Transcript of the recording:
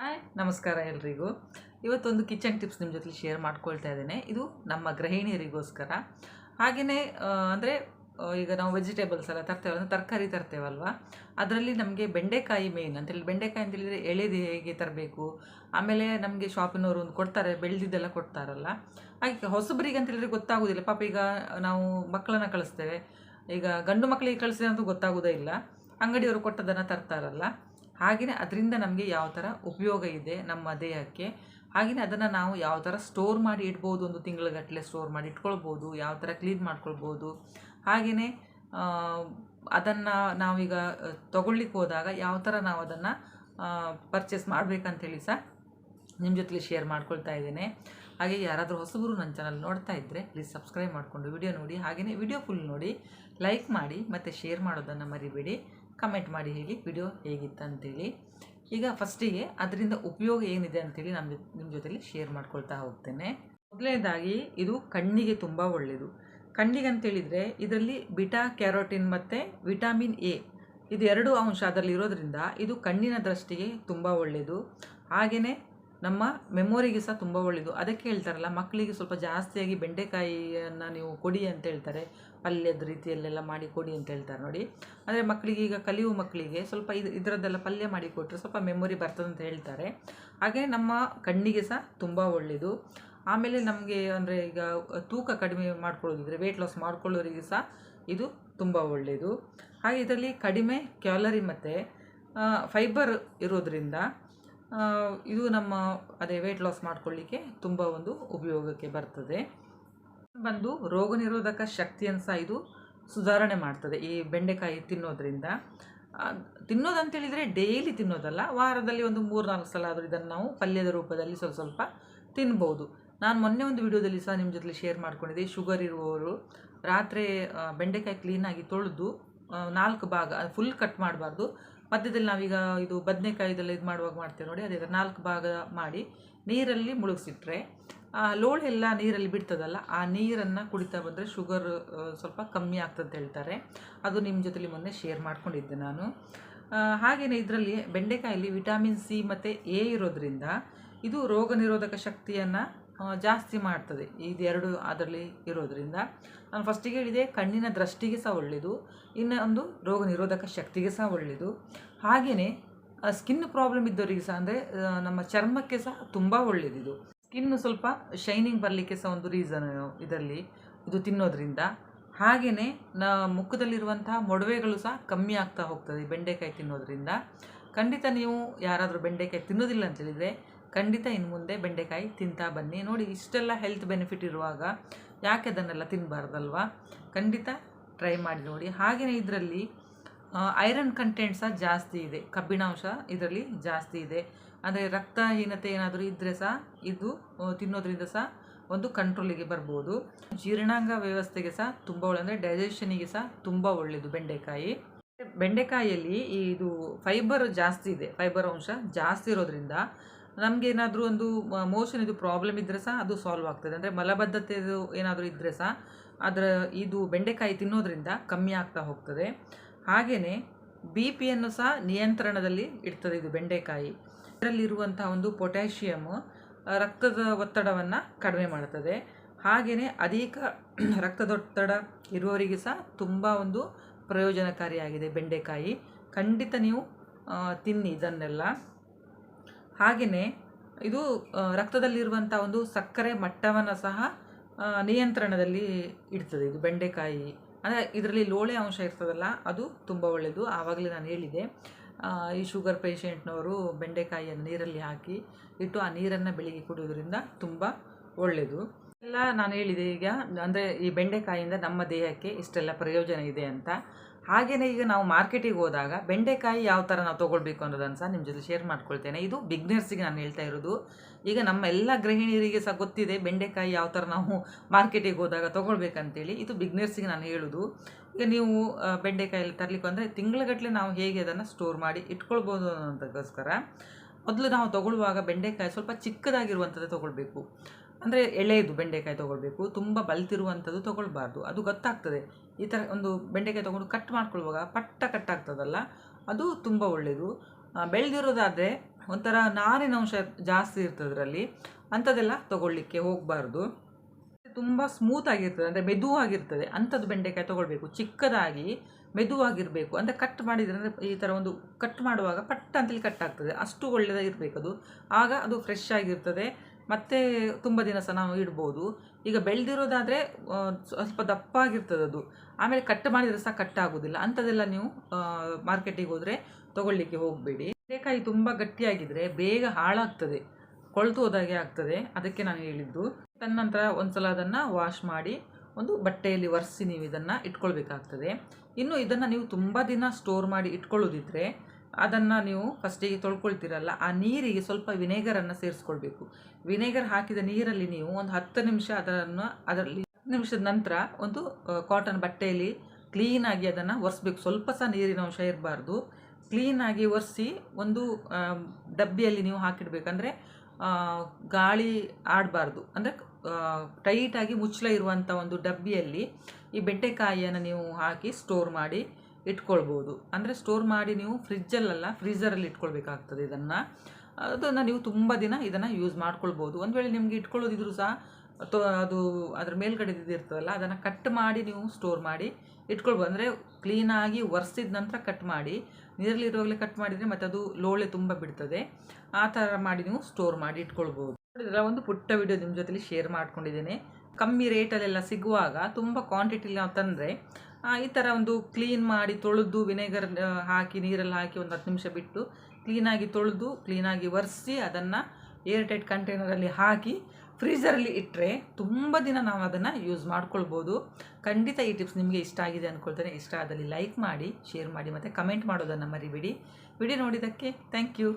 Hi. ನಮಸ್ಕಾರ ಎಲ್ರಿಗೂ. ಇವತ್ತೊಂದು ಕಿಚನ್ ಟಿಪ್ಸ್ ನಿಮ್ಮ ಜೊತೆ ಶೇರ್ ಮಾಡ್ಕೊಳ್ತಾ ಇದ್ದೇನೆ. ಇದು ನಮ್ಮ ಗೃಹಿಣಿಯರಿಗೋಸ್ಕರ. ಹಾಗೆಯೇ ಅಂದರೆ ಈಗ ನಾವು ವೆಜಿಟೇಬಲ್ಸ್ ಎಲ್ಲ ತರ್ತೇವಲ್ಲ ತರಕಾರಿ ತರ್ತೇವಲ್ವ? ಅದರಲ್ಲಿ ನಮಗೆ ಬೆಂಡೆಕಾಯಿ ಮೇಯ್ನ್ ಅಂತೇಳಿ ಬೆಂಡೆಕಾಯಿ ಅಂತ ಹೇಳಿದರೆ ಎಳೆದು ಹೇಗೆ ತರಬೇಕು? ಆಮೇಲೆ ನಮಗೆ ಶಾಪಿನವರು ಒಂದು ಕೊಡ್ತಾರೆ, ಬೆಳೆದಿದ್ದೆಲ್ಲ ಕೊಡ್ತಾರಲ್ಲ. ಹಾಗೆ ಹೊಸಬರಿಗೆ ಅಂತೇಳಿದರೆ ಗೊತ್ತಾಗೋದಿಲ್ಲ. ಪಾಪ ಈಗ ನಾವು ಮಕ್ಕಳನ್ನ ಕಳಿಸ್ತೇವೆ. ಈಗ ಗಂಡು ಮಕ್ಕಳಿಗೆ ಕಳಿಸಿದ್ರೆ ಅಂತೂ ಗೊತ್ತಾಗೋದೇ ಇಲ್ಲ. ಅಂಗಡಿಯವರು ಕೊಟ್ಟದನ್ನು ತರ್ತಾರಲ್ಲ. ಹಾಗೆಯೇ ಅದರಿಂದ ನಮಗೆ ಯಾವ ಥರ ಉಪಯೋಗ ಇದೆ ನಮ್ಮ ದೇಹಕ್ಕೆ. ಹಾಗೆಯೇ ಅದನ್ನು ನಾವು ಯಾವ ಥರ ಸ್ಟೋರ್ ಮಾಡಿ ಇಡ್ಬೋದು ಒಂದು ತಿಂಗಳಗಟ್ಟಲೆ ಸ್ಟೋರ್ ಮಾಡಿ ಇಟ್ಕೊಳ್ಬೋದು, ಯಾವ ಥರ ಕ್ಲೀನ್ ಮಾಡ್ಕೊಳ್ಬೋದು. ಹಾಗೆಯೇ ಅದನ್ನು ನಾವೀಗ ತೊಗೊಳ್ಲಿಕ್ಕೆ ಹೋದಾಗ ಯಾವ ಥರ ನಾವು ಅದನ್ನು ಪರ್ಚೇಸ್ ಮಾಡಬೇಕಂತೇಳಿ ಸಹ ನಿಮ್ಮ ಜೊತೆಲಿ ಶೇರ್ ಮಾಡ್ಕೊಳ್ತಾ ಇದ್ದೇನೆ. ಹಾಗೆ ಯಾರಾದರೂ ಹೊಸಬರು ನನ್ನ ಚಾನಲ್ ನೋಡ್ತಾ ಇದ್ದರೆ ಪ್ಲೀಸ್ ಸಬ್ಸ್ಕ್ರೈಬ್ ಮಾಡಿಕೊಂಡು ವಿಡಿಯೋ ನೋಡಿ ಹಾಗೆಯೇ ವಿಡಿಯೋ ಫುಲ್ ನೋಡಿ ಲೈಕ್ ಮಾಡಿ ಮತ್ತು ಶೇರ್ ಮಾಡೋದನ್ನು ಮರಿಬೇಡಿ. ಕಮೆಂಟ್ ಮಾಡಿ ಹೇಳಿ ವಿಡಿಯೋ ಹೇಗಿತ್ತು ಅಂತೇಳಿ. ಈಗ ಫಸ್ಟಿಗೆ ಅದರಿಂದ ಉಪಯೋಗ ಏನಿದೆ ಅಂತೇಳಿ ನಮ್ಮ ನಿಮ್ಮ ಜೊತೆಲಿ ಶೇರ್ ಮಾಡ್ಕೊಳ್ತಾ ಹೋಗ್ತೇನೆ. ಮೊದಲನೇದಾಗಿ ಇದು ಕಣ್ಣಿಗೆ ತುಂಬ ಒಳ್ಳೆಯದು ಕಣ್ಣಿಗೆ ಅಂತೇಳಿದರೆ ಇದರಲ್ಲಿ ಬಿಟಾ ಕ್ಯಾರೋಟಿನ್ ಮತ್ತು ವಿಟಾಮಿನ್ ಎ ಇದು ಎರಡು ಅಂಶ ಅದರಲ್ಲಿ ಇರೋದ್ರಿಂದ ಇದು ಕಣ್ಣಿನ ದೃಷ್ಟಿಗೆ ತುಂಬ ಒಳ್ಳೆಯದು ಹಾಗೆಯೇ ನಮ್ಮ ಮೆಮೊರಿಗೆ ಸಹ ತುಂಬ ಒಳ್ಳೆಯದು ಅದಕ್ಕೆ ಹೇಳ್ತಾರಲ್ಲ, ಮಕ್ಕಳಿಗೆ ಸ್ವಲ್ಪ ಜಾಸ್ತಿಯಾಗಿ ಬೆಂಡೆಕಾಯಿಯನ್ನು ನೀವು ಕೊಡಿ ಅಂತ ಹೇಳ್ತಾರೆ. ಪಲ್ಯದ ರೀತಿಯಲ್ಲೆಲ್ಲ ಮಾಡಿ ಕೊಡಿ ಅಂತ ಹೇಳ್ತಾರೆ ನೋಡಿ. ಅಂದರೆ ಮಕ್ಕಳಿಗೆ ಈಗ ಕಲಿಯುವ ಮಕ್ಕಳಿಗೆ ಸ್ವಲ್ಪ ಇದು, ಇದರದ್ದೆಲ್ಲ ಪಲ್ಯ ಮಾಡಿ ಕೊಟ್ಟರೆ ಸ್ವಲ್ಪ ಮೆಮೊರಿ ಬರ್ತದೆ ಅಂತ ಹೇಳ್ತಾರೆ. ಹಾಗೆ ನಮ್ಮ ಕಣ್ಣಿಗೆ ಸಹ ತುಂಬ ಒಳ್ಳೆಯದು ಆಮೇಲೆ ನಮಗೆ ಅಂದರೆ ಈಗ ತೂಕ ಕಡಿಮೆ ಮಾಡ್ಕೊಳ್ಳೋದಿದ್ರೆ ವೆಯ್ಟ್ ಲಾಸ್ ಮಾಡ್ಕೊಳ್ಳೋರಿಗೆ ಸಹ ಇದು ತುಂಬ ಒಳ್ಳೆಯದು ಹಾಗೆ ಇದರಲ್ಲಿ ಕಡಿಮೆ ಕ್ಯಾಲರಿ ಮತ್ತು ಫೈಬರ್ ಇರೋದ್ರಿಂದ ಇದು ನಮ್ಮ, ಅದೇ ವೆಯ್ಟ್ ಲಾಸ್ ಮಾಡ್ಕೊಳ್ಳಿಕ್ಕೆ ತುಂಬ ಒಂದು ಉಪಯೋಗಕ್ಕೆ ಬರ್ತದೆ. ಬಂದು ರೋಗ ನಿರೋಧಕ ಶಕ್ತಿಯನ್ನು ಸಹ ಇದು ಸುಧಾರಣೆ ಮಾಡ್ತದೆ. ಈ ಬೆಂಡೆಕಾಯಿ ತಿನ್ನೋದ್ರಿಂದ. ತಿನ್ನೋದಂತೇಳಿದರೆ ಡೈಲಿ ತಿನ್ನೋದಲ್ಲ, ವಾರದಲ್ಲಿ ಒಂದು ಮೂರು ನಾಲ್ಕು ಸಲ ಆದರೂ ಇದನ್ನು ನಾವು ಪಲ್ಯದ ರೂಪದಲ್ಲಿ ಸ್ವಲ್ಪ ಸ್ವಲ್ಪ ತಿನ್ಬೋದು. ನಾನು ಮೊನ್ನೆ ಒಂದು ವಿಡಿಯೋದಲ್ಲಿ ಸಹ ನಿಮ್ಮ ಜೊತೆ ಶೇರ್ ಮಾಡ್ಕೊಂಡಿದ್ದೆ. ಶುಗರ್ ಇರುವವರು ರಾತ್ರಿ ಬೆಂಡೆಕಾಯಿ ಕ್ಲೀನಾಗಿ ತೊಳೆದು ನಾಲ್ಕು ಭಾಗ ಫುಲ್ ಕಟ್ ಮಾಡಬಾರ್ದು. ಮಧ್ಯದಲ್ಲಿ ನಾವೀಗ ಇದು ಬದನೆಕಾಯಿದೆಲ್ಲ ಇದು ಮಾಡುವಾಗ ಮಾಡ್ತೇವೆ ನೋಡಿ, ಅದೇ ನಾಲ್ಕು ಭಾಗ ಮಾಡಿ, ನೀರಲ್ಲಿ ಮುಳುಗಿಸಿಟ್ರೆ ಲೋಳೆ ಎಲ್ಲ ನೀರಲ್ಲಿ ಬಿಡ್ತದಲ್ಲ, ಆ ನೀರನ್ನು ಕುಡಿತಾ ಬಂದರೆ ಶುಗರ್ ಸ್ವಲ್ಪ ಕಮ್ಮಿ ಆಗ್ತದೆ ಹೇಳ್ತಾರೆ. ಅದು ನಿಮ್ಮ ಜೊತೆಲಿ ಮೊನ್ನೆ ಶೇರ್ ಮಾಡ್ಕೊಂಡಿದ್ದೆ ನಾನು. ಹಾಗೆಯೇ ಇದರಲ್ಲಿ ಬೆಂಡೆಕಾಯಲ್ಲಿ ವಿಟಾಮಿನ್ ಸಿ ಮತ್ತು ಎ ಇರೋದ್ರಿಂದ, ಇದು ರೋಗ ನಿರೋಧಕ ಶಕ್ತಿಯನ್ನು ಜಾಸ್ತಿ ಮಾಡ್ತದೆ. ಇದೆರಡು ಅದರಲ್ಲಿ ಇರೋದರಿಂದ. ನಾನು ಫಸ್ಟಿಗೆ ಹೇಳಿದೆ, ಕಣ್ಣಿನ ದೃಷ್ಟಿಗೆ ಸಹ ಒಳ್ಳೆಯದು ಇನ್ನೊಂದು ರೋಗ ನಿರೋಧಕ ಶಕ್ತಿಗೆ ಸಹ ಒಳ್ಳೆಯದು ಹಾಗೆಯೇ ಸ್ಕಿನ್ ಪ್ರಾಬ್ಲಮ್ ಇದ್ದವರಿಗೆ ಸಹ ಅಂದರೆ ನಮ್ಮ ಚರ್ಮಕ್ಕೆ ಸಹ ತುಂಬ ಒಳ್ಳೆಯದಿದು ಸ್ಕಿನ್ ಸ್ವಲ್ಪ ಶೈನಿಂಗ್ ಬರಲಿಕ್ಕೆ ಸಹ ಒಂದು ರೀಸನ್ ಇದರಲ್ಲಿ ಇದು ತಿನ್ನೋದ್ರಿಂದ. ಹಾಗೆಯೇ ನ, ಮುಖದಲ್ಲಿರುವಂತಹ ಮೊಡವೆಗಳು ಸಹ ಕಮ್ಮಿ ಆಗ್ತಾ ಹೋಗ್ತದೆ, ಬೆಂಡೆಕಾಯಿ ತಿನ್ನೋದ್ರಿಂದ. ಖಂಡಿತ ನೀವು ಯಾರಾದರೂ ಬೆಂಡೆಕಾಯಿ ತಿನ್ನೋದಿಲ್ಲ ಅಂತೇಳಿದರೆ ಖಂಡಿತ ಇನ್ನು ಮುಂದೆ ಬೆಂಡೆಕಾಯಿ ತಿಂತಾ ಬನ್ನಿ. ನೋಡಿ, ಇಷ್ಟೆಲ್ಲ ಹೆಲ್ತ್ ಬೆನಿಫಿಟ್ ಇರುವಾಗ ಯಾಕೆ ಅದನ್ನೆಲ್ಲ ತಿನ್ನಬಾರ್ದಲ್ವಾ ಖಂಡಿತ ಟ್ರೈ ಮಾಡಿ ನೋಡಿ. ಹಾಗೆಯೇ ಇದರಲ್ಲಿ ಐರನ್ ಕಂಟೆಂಟ್ ಸಹ ಜಾಸ್ತಿ ಇದೆ. ಕಬ್ಬಿಣಾಂಶ ಇದರಲ್ಲಿ ಜಾಸ್ತಿ ಇದೆ. ಅಂದರೆ ರಕ್ತಹೀನತೆ ಏನಾದರೂ ಇದ್ದರೆ ಸಹ ಇದು ತಿನ್ನೋದ್ರಿಂದ ಸಹ ಒಂದು ಕಂಟ್ರೋಲಿಗೆ ಬರ್ಬೋದು. ಜೀರ್ಣಾಂಗ ವ್ಯವಸ್ಥೆಗೆ ಸಹ ತುಂಬ ಒಳ್ಳೆ, ಅಂದರೆ ಡೈಜೆಷನಿಗೆ ಸಹ ತುಂಬ ಒಳ್ಳೆಯದು ಬೆಂಡೆಕಾಯಿ. ಬೆಂಡೆಕಾಯಿಯಲ್ಲಿ ಇದು ಫೈಬರ್ ಜಾಸ್ತಿ ಇದೆ. ಫೈಬರ್ ಅಂಶ ಜಾಸ್ತಿ ಇರೋದ್ರಿಂದ ನಮಗೇನಾದರೂ ಒಂದು ಮೋಷನ್ ಇದು ಪ್ರಾಬ್ಲಮ್ ಇದ್ದರೆ ಸಹ ಅದು ಸಾಲ್ವ್ ಆಗ್ತದೆ. ಅಂದರೆ ಮಲಬದ್ಧತೆದು ಏನಾದರೂ ಇದ್ದರೆ ಸಹ ಅದರ ಇದು ಬೆಂಡೆಕಾಯಿ ತಿನ್ನೋದ್ರಿಂದ ಕಮ್ಮಿ ಆಗ್ತಾ ಹೋಗ್ತದೆ. ಹಾಗೆಯೇ ಬಿ ಪಿಯನ್ನು ಸಹ ನಿಯಂತ್ರಣದಲ್ಲಿ ಇಡ್ತದೆ ಇದು ಬೆಂಡೆಕಾಯಿ. ಇದರಲ್ಲಿರುವಂತಹ ಒಂದು ಪೊಟ್ಯಾಷಿಯಮ್ ರಕ್ತದ ಒತ್ತಡವನ್ನು ಕಡಿಮೆ ಮಾಡ್ತದೆ. ಹಾಗೆಯೇ ಅಧಿಕ ರಕ್ತದೊತ್ತಡ ಇರುವವರಿಗೆ ಸಹ ತುಂಬ ಒಂದು ಪ್ರಯೋಜನಕಾರಿಯಾಗಿದೆ ಬೆಂಡೆಕಾಯಿ. ಖಂಡಿತ ನೀವು ತಿನ್ನಿ ಇದನ್ನೆಲ್ಲ. ಹಾಗೆಯೇ ಇದು ರಕ್ತದಲ್ಲಿರುವಂಥ ಒಂದು ಸಕ್ಕರೆ ಮಟ್ಟವನ್ನು ಸಹ ನಿಯಂತ್ರಣದಲ್ಲಿ ಇಡ್ತದೆ. ಇದು ಬೆಂಡೆಕಾಯಿ, ಅಂದರೆ ಇದರಲ್ಲಿ ಲೋಳೆ ಅಂಶ ಇರ್ತದಲ್ಲ, ಅದು ತುಂಬ ಒಳ್ಳೆಯದು ಆವಾಗಲೇ ನಾನು ಹೇಳಿದೆ ಈ ಶುಗರ್ ಪೇಷೆಂಟ್ನವರು ಬೆಂಡೆಕಾಯಿಯನ್ನು ನೀರಲ್ಲಿ ಹಾಕಿ ಇಟ್ಟು ಆ ನೀರನ್ನು ಬೆಳಿಗ್ಗೆ ಕುಡಿಯೋದ್ರಿಂದ ತುಂಬ ಒಳ್ಳೆಯದು ಎಲ್ಲ ನಾನು ಹೇಳಿದೆ ಈಗ, ಅಂದರೆ ಈ ಬೆಂಡೆಕಾಯಿಯಿಂದ ನಮ್ಮ ದೇಹಕ್ಕೆ ಇಷ್ಟೆಲ್ಲ ಪ್ರಯೋಜನ ಇದೆ ಅಂತ. ಹಾಗೆಯೇ ಈಗ ನಾವು ಮಾರ್ಕೆಟಿಗೆ ಹೋದಾಗ ಬೆಂಡೆಕಾಯಿ ಯಾವ ಥರ ನಾವು ತೊಗೊಳ್ಬೇಕು ಅನ್ನೋದನ್ನು ಸಹ ನಿಮ್ಮ ಜೊತೆ ಶೇರ್ ಮಾಡ್ಕೊಳ್ತೇನೆ. ಇದು ಬಿಗ್ನರ್ಸಿಗೆ ನಾನು ಹೇಳ್ತಾ ಇರೋದು. ಈಗ ನಮ್ಮ ಎಲ್ಲ ಗೃಹಿಣಿಯರಿಗೆ ಸಹ ಗೊತ್ತಿದೆ ಬೆಂಡೆಕಾಯಿ ಯಾವ ಥರ ನಾವು ಮಾರ್ಕೆಟಿಗೆ ಹೋದಾಗ ತೊಗೊಳ್ಬೇಕಂತೇಳಿ. ಇದು ಬಿಗ್ನರ್ಸಿಗೆ ನಾನು ಹೇಳೋದು. ಈಗ ನೀವು ಬೆಂಡೆಕಾಯಿ ತರಲಿಕ್ಕೆ ಅಂದರೆ ತಿಂಗಳಗಟ್ಟಲೆ ನಾವು ಹೇಗೆ ಅದನ್ನು ಸ್ಟೋರ್ ಮಾಡಿ ಇಟ್ಕೊಳ್ಬೋದು ಅನ್ನೋದಕ್ಕೋಸ್ಕರ ಮೊದಲು ನಾವು ತೊಗೊಳ್ಳುವಾಗ ಬೆಂಡೆಕಾಯಿ ಸ್ವಲ್ಪ ಚಿಕ್ಕದಾಗಿರುವಂಥದ್ದು ತೊಗೊಳ್ಬೇಕು. ಅಂದರೆ ಎಳೆಯದು ಬೆಂಡೆಕಾಯಿ ತೊಗೊಳ್ಬೇಕು. ತುಂಬ ಬಲ್ತಿರುವಂಥದ್ದು ತೊಗೊಳ್ಬಾರ್ದು. ಅದು ಗೊತ್ತಾಗ್ತದೆ. ಈ ಥರ ಒಂದು ಬೆಂಡೆಕಾಯಿ ತೊಗೊಂಡು ಕಟ್ ಮಾಡ್ಕೊಳ್ಳುವಾಗ ಪಟ್ಟ ಕಟ್ ಆಗ್ತದಲ್ಲ, ಅದು ತುಂಬ ಒಳ್ಳೆಯದು ಬೆಳೆದಿರೋದಾದರೆ ಒಂಥರ ನಾರಿನ ಅಂಶ ಜಾಸ್ತಿ ಇರ್ತದೆ ಅದರಲ್ಲಿ ಅಂಥದ್ದೆಲ್ಲ ತೊಗೊಳ್ಳಿಕ್ಕೆ ಹೋಗಬಾರ್ದು. ತುಂಬ ಸ್ಮೂತಾಗಿರ್ತದೆ ಅಂದರೆ ಮೆದುವಾಗಿರ್ತದೆ. ಅಂಥದ್ದು ಬೆಂಡೆಕಾಯಿ ತೊಗೊಳ್ಬೇಕು. ಚಿಕ್ಕದಾಗಿ ಮೆದುವಾಗಿರಬೇಕು. ಅಂದರೆ ಕಟ್ ಮಾಡಿದರೆ ಅಂದರೆ ಈ ಥರ ಒಂದು ಕಟ್ ಮಾಡುವಾಗ ಪಟ್ಟ ಅಂತೇಳಿ ಕಟ್ ಆಗ್ತದೆ. ಅಷ್ಟು ಒಳ್ಳೆಯದಾಗಿರ್ಬೇಕು ಅದು ಆಗ ಅದು ಫ್ರೆಶ್ ಆಗಿರ್ತದೆ. ಮತ್ತು ತುಂಬ ದಿನ ಸಹ ನಾವು ಇಡ್ಬೋದು. ಈಗ ಬೆಳೆದಿರೋದಾದರೆ ಸ್ವಲ್ಪ ದಪ್ಪ ಆಗಿರ್ತದೆ ಅದು. ಆಮೇಲೆ ಕಟ್ ಮಾಡಿದರೆ ಸಹ ಕಟ್ ಆಗೋದಿಲ್ಲ. ಅಂಥದ್ದೆಲ್ಲ ನೀವು ಮಾರ್ಕೆಟಿಗೆ ಹೋದರೆ ತೊಗೊಳ್ಳಿಕ್ಕೆ ಹೋಗಬೇಡಿ. ಬೆಂಡೆಕಾಯಿ ತುಂಬ ಗಟ್ಟಿಯಾಗಿದ್ದರೆ ಬೇಗ ಹಾಳಾಗ್ತದೆ. ಕೊಳ್ತು ಹೋದಾಗೆ ಆಗ್ತದೆ. ಅದಕ್ಕೆ ನಾನು ಹೇಳಿದ್ದು. ತನ್ನಂತರ ಒಂದ್ಸಲ ಅದನ್ನು ವಾಶ್ ಮಾಡಿ, ಒಂದು ಬಟ್ಟೆಯಲ್ಲಿ ಒರೆಸಿ ನೀವು ಇದನ್ನು ಇಟ್ಕೊಳ್ಬೇಕಾಗ್ತದೆ. ಇನ್ನು ಇದನ್ನು ನೀವು ತುಂಬ ದಿನ ಸ್ಟೋರ್ ಮಾಡಿ ಇಟ್ಕೊಳ್ಳೋದಿದ್ರೆ ಅದನ್ನು ನೀವು ಫಸ್ಟಿಗೆ ತೊಳ್ಕೊಳ್ತೀರಲ್ಲ, ಆ ನೀರಿಗೆ ಸ್ವಲ್ಪ ವಿನೆಗರನ್ನು ಸೇರಿಸ್ಕೊಳ್ಬೇಕು. ವಿನೆಗರ್ ಹಾಕಿದ ನೀರಲ್ಲಿ ನೀವು ಒಂದು ಹತ್ತು ನಿಮಿಷ ಅದನ್ನು, ಅದರಲ್ಲಿ ಹತ್ತು ನಿಮಿಷದ ನಂತರ ಒಂದು ಕಾಟನ್ ಬಟ್ಟೆಯಲ್ಲಿ ಕ್ಲೀನಾಗಿ ಅದನ್ನು ಒರೆಸ್ಬೇಕು. ಸ್ವಲ್ಪ ಸಹ ನೀರಿನ ಅಂಶ ಇರಬಾರ್ದು. ಕ್ಲೀನಾಗಿ ಒರೆಸಿ ಒಂದು ಡಬ್ಬಿಯಲ್ಲಿ ನೀವು ಹಾಕಿಡ್ಬೇಕಂದ್ರೆ ಗಾಳಿ ಆಡಬಾರ್ದು. ಅಂದರೆ ಟೈಟಾಗಿ ಮುಚ್ಚಳ ಇರುವಂಥ ಒಂದು ಡಬ್ಬಿಯಲ್ಲಿ ಈ ಬೆಂಡೆಕಾಯಿಯನ್ನು ನೀವು ಹಾಕಿ ಸ್ಟೋರ್ ಮಾಡಿ ಇಟ್ಕೊಳ್ಬೋದು. ಅಂದರೆ ಸ್ಟೋರ್ ಮಾಡಿ ನೀವು ಫ್ರಿಜ್ಜಲ್ಲ ಫ್ರೀಝರಲ್ಲಿ ಇಟ್ಕೊಳ್ಬೇಕಾಗ್ತದೆ ಇದನ್ನು. ಅದನ್ನು ನೀವು ತುಂಬ ದಿನ ಇದನ್ನು ಯೂಸ್ ಮಾಡ್ಕೊಳ್ಬೋದು. ಒಂದು ವೇಳೆ ನಿಮಗೆ ಇಟ್ಕೊಳ್ಳೋದಿದ್ರು ಸಹ ತೊ ಅದು ಅದ್ರ ಮೇಲ್ಗಡೆ ಇರ್ತದಲ್ಲ, ಅದನ್ನು ಕಟ್ ಮಾಡಿ ನೀವು ಸ್ಟೋರ್ ಮಾಡಿ ಇಟ್ಕೊಳ್ಬೋದು. ಅಂದರೆ ಕ್ಲೀನಾಗಿ ಒರೆಸಿದ ನಂತರ ಕಟ್ ಮಾಡಿ, ನೀರಲ್ಲಿ ಇರುವಾಗಲೇ ಕಟ್ ಮಾಡಿದರೆ ಮತ್ತು ಅದು ಲೋಳೆ ತುಂಬ ಬಿಡ್ತದೆ. ಆ ಥರ ಮಾಡಿ ನೀವು ಸ್ಟೋರ್ ಮಾಡಿ ಇಟ್ಕೊಳ್ಬೋದು. ಒಂದು ಪುಟ್ಟ ವಿಡಿಯೋ ನಿಮ್ಮ ಜೊತೆಲಿ ಶೇರ್ ಮಾಡ್ಕೊಂಡಿದ್ದೇನೆ. ಕಮ್ಮಿ ರೇಟಲ್ಲೆಲ್ಲ ಸಿಗುವಾಗ ತುಂಬ ಕ್ವಾಂಟಿಟಿಲಿ ನಾವು ತಂದರೆ ಈ ಥರ ಒಂದು ಕ್ಲೀನ್ ಮಾಡಿ ತೊಳೆದು ವಿನೆಗರ್ ಹಾಕಿ ನೀರಲ್ಲಿ ಹಾಕಿ ಒಂದು ಹತ್ತು ನಿಮಿಷ ಬಿಟ್ಟು ಕ್ಲೀನಾಗಿ ತೊಳೆದು ಕ್ಲೀನಾಗಿ ಒರೆಸಿ ಅದನ್ನು ಏರ್ ಟೈಟ್ ಕಂಟೈನರಲ್ಲಿ ಹಾಕಿ ಫ್ರೀಝರಲ್ಲಿ ಇಟ್ಟರೆ ತುಂಬ ದಿನ ನಾವು ಅದನ್ನು ಯೂಸ್ ಮಾಡ್ಕೊಳ್ಬೋದು. ಖಂಡಿತ ಈ ಟಿಪ್ಸ್ ನಿಮಗೆ ಇಷ್ಟ ಆಗಿದೆ ಅಂದ್ಕೊಳ್ತೇನೆ ಇಷ್ಟ ಆದಲ್ಲಿ ಲೈಕ್ ಮಾಡಿ ಶೇರ್ ಮಾಡಿ ಮತ್ತು ಕಮೆಂಟ್ ಮಾಡೋದನ್ನು ಮರಿಬೇಡಿ. ವಿಡಿಯೋ ನೋಡಿದ್ದಕ್ಕೆ ಥ್ಯಾಂಕ್ ಯು